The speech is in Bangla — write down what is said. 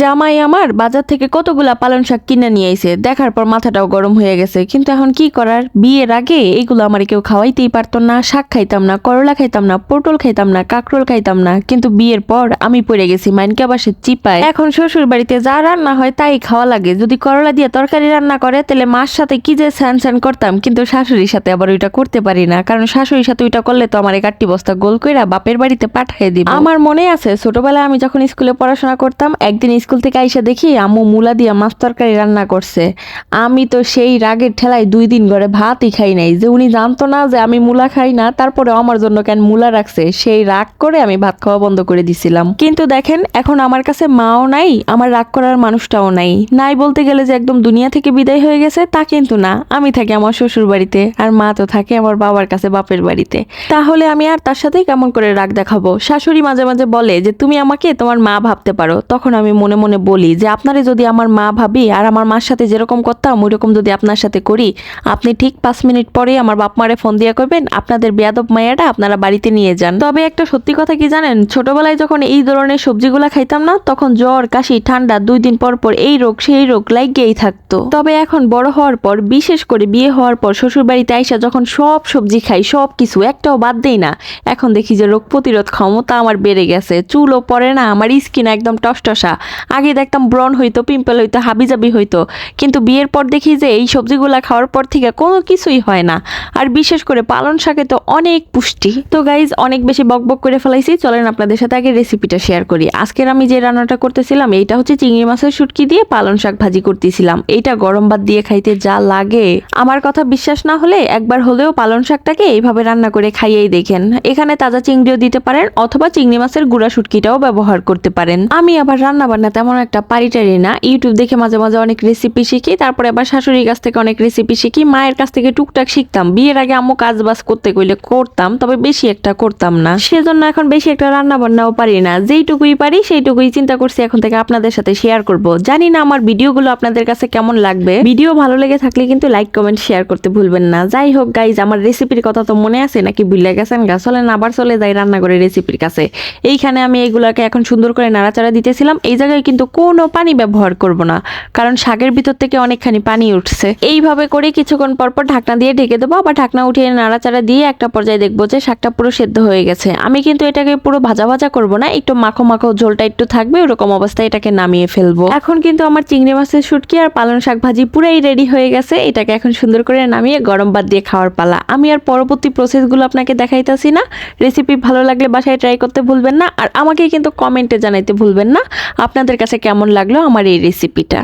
জামাই আমার বাজার থেকে কতগুলা পালং শাক কিনে নিয়ে আইছে, দেখার পর মাথাটাও গরম হয়ে গেছে। কিন্তু এখন কি করার? বিয়ের আগে এইগুলো আমার কেউ খাওয়াইতেই পারতো না, শাক খাইতাম না, করলা খাইতাম না, পটল খাইতাম না, কাঁকরোল খাইতাম না। কিন্তু বিয়ের পর আমি পড়ে গেছি মাইনকে চিপায়। এখন শ্বশুর বাড়িতে যা রান্না হয় তাই খাওয়া লাগে। যদি করলা দিয়ে তরকারি রান্না করে, তাহলে মার সাথে কি যে স্যান স্যান করতাম, কিন্তু শাশুড়ির সাথে আবার ওইটা করতে পারি না। কারণ শাশুড়ির সাথে ওইটা করলে তো আমার কাট্টি বস্তা গোল কইরা বাপের বাড়িতে পাঠিয়ে দিব। আমার মনে আছে, ছোটবেলায় আমি যখন স্কুলে পড়াশোনা করতাম, একদিন স্কুল থেকে আইসা দেখি আম্মু মুলা দিয়া মাছ তরকারি রান্না করছে। আমি তো সেই রাগের ঠেলায় দুই দিন ঘরে ভাতই খাই নাই। যে উনি জানতো না যে আমি মুলা খাই না তারপরে আমার জন্য কেন মুলা রাখছে? সেই রাগ করে আমি ভাত খাওয়া বন্ধ করে দিছিলাম। কিন্তু দেখেন, এখন আমার কাছে মাও নাই, আমার রাগ করার মানুষটাও নাই। নাই বলতে গেলে যে একদম দুনিয়া থেকে বিদায় হয়ে গেছে, তা কিন্তু না। আমি থাকি আমার শ্বশুর বাড়িতে, আর মা তো থাকে আমার বাবার কাছে বাপের বাড়িতে। তাহলে আমি আর তার সাথেই কেমন করে রাগ দেখাবো? শাশুড়ি মাঝে মাঝে বলে যে, তুমি আমাকে তোমার মা ভাবতে পারো। তখন আমি মনে মনে মনে বলি যে আপনারে যদি আমার মা ভাবি আর আমার মার সাথে যেরকম করতাম ওই রকম যদি আপনার সাথে করি, আপনি ঠিক পাঁচ মিনিট পরে আমার বাপ মারে ফোন দিয়া করবেন আপনাদের বেয়াদব মায়াটা আপনারা বাড়িতে নিয়ে যান। তবে একটা সত্যি কথা কি জানেন? ছোটবেলায় যখন এই ধরনের সবজিগুলা খাইতাম না, তখন জ্বর, কাশি, ঠান্ডা দুই দিন পর পর এই রোগ, সেই রোগ লাগিয়েই থাকতো। তবে এখন বড় হওয়ার পর, বিশেষ করে বিয়ে হওয়ার পর শ্বশুর বাড়িতে আইসা যখন সব সবজি খাই, সব কিছু একটাও বাদ দেই না, এখন দেখি যে রোগ প্রতিরোধ ক্ষমতা আমার বেড়ে গেছে। চুলও পড়ে না, আমার স্কিন একদম টসটসা। আগে দেখতাম ব্রণ হইতো, পিম্পল হইতো, হাবিজাবি হইতো। কিন্তু বিয়ের পর দেখি যে এই সবজিগুলা খাওয়ার পর থেকে কোনো কিছুই হয় না। আর বিশেষ করে পালন শাকে তো অনেক পুষ্টি। তো গাইজ অনেক বেশি বকবক করে ফেলাইছি। চলেন আপনাদের সাথে আগে রেসিপিটা শেয়ার করি। আজকের আমি যে রান্নাটা করতেছিলাম, এইটা হচ্ছে চিংড়ি মাছের শুটকি দিয়ে পালন শাক ভাজি করতেছিলাম। এইটা গরম ভাত দিয়ে খাইতে যা লাগে। আমার কথা বিশ্বাস না হলে একবার হলেও পালন শাকটাকে এইভাবে রান্না করে খাইয়েই দেখেন। এখানে তাজা চিংড়িও দিতে পারেন, অথবা চিংড়ি মাছের গুঁড়া শুটকিটাও ব্যবহার করতে পারেন। আমি আবার রান্না বান্না তেমন একটা পারি টারি না। ইউটিউব দেখে মাঝে মাঝে অনেক রেসিপি শিখি, তারপরে আবার শাশুড়ির কাছ থেকে অনেক রেসিপি শিখি। মায়ের কাছ থেকে টুকটাক শিখতাম। বিয়ের আগে আম্মু কাজ বাজ করতে কইলে করতাম, তবে বেশি একটা করতাম না। সেজন্য এখন বেশি একটা রান্না বান্নাও পারি না। যেইটুকুই পারি, সেইটুকুই চিন্তা করছি এখন থেকে আপনাদের সাথে শেয়ার করব। জানি না আমার ভিডিওগুলো আপনাদের কাছে কেমন লাগবে। ভিডিও ভালো লেগে থাকলে কিন্তু লাইক কমেন্ট শেয়ার করতে ভুলবেন না। যাই হোক গাইজ আমার রেসিপির কথা তো মনে আছে নাকি ভুলে গেছেন? গা চলেন আবার চলে যাই রান্না করে রেসিপির কাছে। এইখানে আমি এগুলাকে এখন সুন্দর করে নাড়াচাড়া দিতেছিলাম। এই জায়গায় কিন্তু কোনো পানি ব্যবহার করব না, কারণ শাকের ভিতর থেকে অনেকখানি পানি উঠছে। এইভাবে করে কিছুক্ষণ পর পর ঢাকনা দিয়ে ঢেকে দেবো, আবার ঢাকনা উঠিয়ে নাড়াচাড়া দিয়ে একটা পর্যায়ে দেখব যে শাকটা পুরো সেদ্ধ হয়ে গেছে। আমি কিন্তু এটাকে পুরো ভাজা ভাজা করব না, একটু মাখো মাখো ঝোলটা একটু থাকবে, ওরকম অবস্থায় এটাকে নামিয়ে ফেলব। এখন কিন্তু আমার চিংড়ি মাছের শুটকি আর পালং শাক ভাজি পুরাই রেডি হয়ে গেছে, এটাকে এখন সুন্দর করে নামিয়ে গরম ভাত দিয়ে খাওয়ার পালা। আমি আর পরবর্তী প্রসেসগুলো আপনাকে দেখাইতেছি না, রেসিপি ভালো লাগলে বাসায় ট্রাই করতে ভুলবেন না, আর আমাকে কিন্তু কমেন্টে জানাইতে ভুলবেন না। আপনাদের কাছে কেমন লাগল আমার এই রেসিপিটা